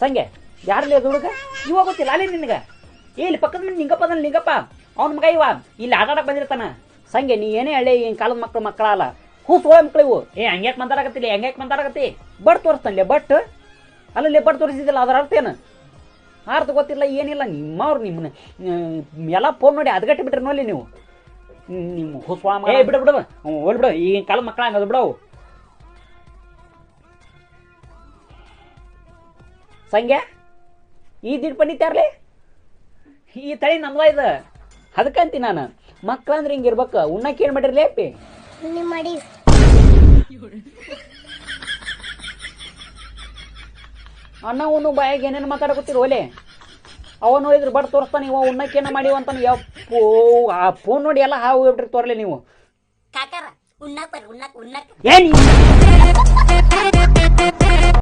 ಸಂಗೆ, ಯಾರಲ್ಲಿ ಅದು ಹುಡುಗ? ಇವಾಗ ಗೊತ್ತಿಲ್ಲ, ಅಲ್ಲಿ ನಿನಗ. ಇಲ್ಲಿ ಪಕ್ಕದ ಮನೆ ನಿಂಗಪ್ಪ ಅದನ್ನ ನಿಂಗಪ್ಪ. ಅವ್ನ ಮಗ ಇವ. ಇಲ್ಲಿ ಆಟಾಡಕ್ ಬಂದಿರ್ತಾನ. ಸಂಗೆ, ನೀ ಏನೇ ಹಳ್ಳಿ ಈಗಿನ ಕಾಲದ ಮಕ್ಕಳು ಹೂ ಒಳ ಮಕ್ಳು ಇವು. ಏ, ಹಂಗ್ಯಾಕ್ ಮಾತಾಡಕತ್ತಿಲ್ಲ ಹೆಂಗ್ಯಾಕ್ ಮಾತಾಡಕತ್ತಿ? ಬಟ್ ತೋರಿಸ್ತಾನೆ ಬಟ್ ಅಲ್ಲಲ್ಲಿ ಬಟ್ ತೋರಿಸಿದಿಲ್ಲ ಅದರ ಅರ್ಥ ಏನು? ಅರ್ಥ ಗೊತ್ತಿಲ್ಲ ಏನಿಲ್ಲ ನಿಮ್ಮವ್ರು ನಿಮ್ಮನ್ನ ಎಲ್ಲ ಫೋನ್ ನೋಡಿ ಅದ್ಗಟ್ಟಿ ಬಿಟ್ರಿ ನೋಡಿ ನೀವು. ನಿಮ್ಮ ಹುಸ್ವಾ ಏ ಬಿಡು ಬಿಡು ಹೋಲ್ ಬಿಡು. ಈಗಿನ ಕಾಲ ಮಕ್ಕಳ ಹಂಗದು ಬಿಡವು. ಸಂಗ್ಯಾ ಈ ದಿಡ್ ಪಂಡಿತ್ಯಾರ್ಲಿ ಈ ತಳಿ ನಮ್ದ ಇದು. ಅದಕ್ಕಂತೀನಿ ನಾನು. ಮಕ್ಳಂದ್ರೆ ಹಿಂಗೆ ಇರ್ಬೇಕು. ಉಣ್ಣಕ್ಕೆ ಏನು ಮಾಡಿರ್ಲಿ ಅಪ್ಪಿ? ನಿಮ್ಮ ಮಾಡಿ ಅಣ್ಣ ಅವನು ಬಾಯಾಗ ಏನೇನು ಮಾತಾಡಕತ್ತೀರಿ ಒಲೆ? ಅವನು ನೋಡಿದ್ರೆ ಬಡ್ ತೋರಿಸ್ತಾನೆ ಇವ ಉಣ್ಣಕ್ಕೇನ ಮಾಡಿ ಅಂತಾನೆ ಯಪ್ಪೋ ಆ ಫೋನ್ ನೋಡಿ ಎಲ್ಲ ಹಾವು ಬಿಟ್ರಿ ತೋರ್ಲಿ ನೀವು. ಕಾಕಾರ ಉಣ್ಣಾಕ್ ಬರ್ರಿ ಉಣ್ಣಾಕ್ ಉಣ್ಣಾಕ್. ಏನ್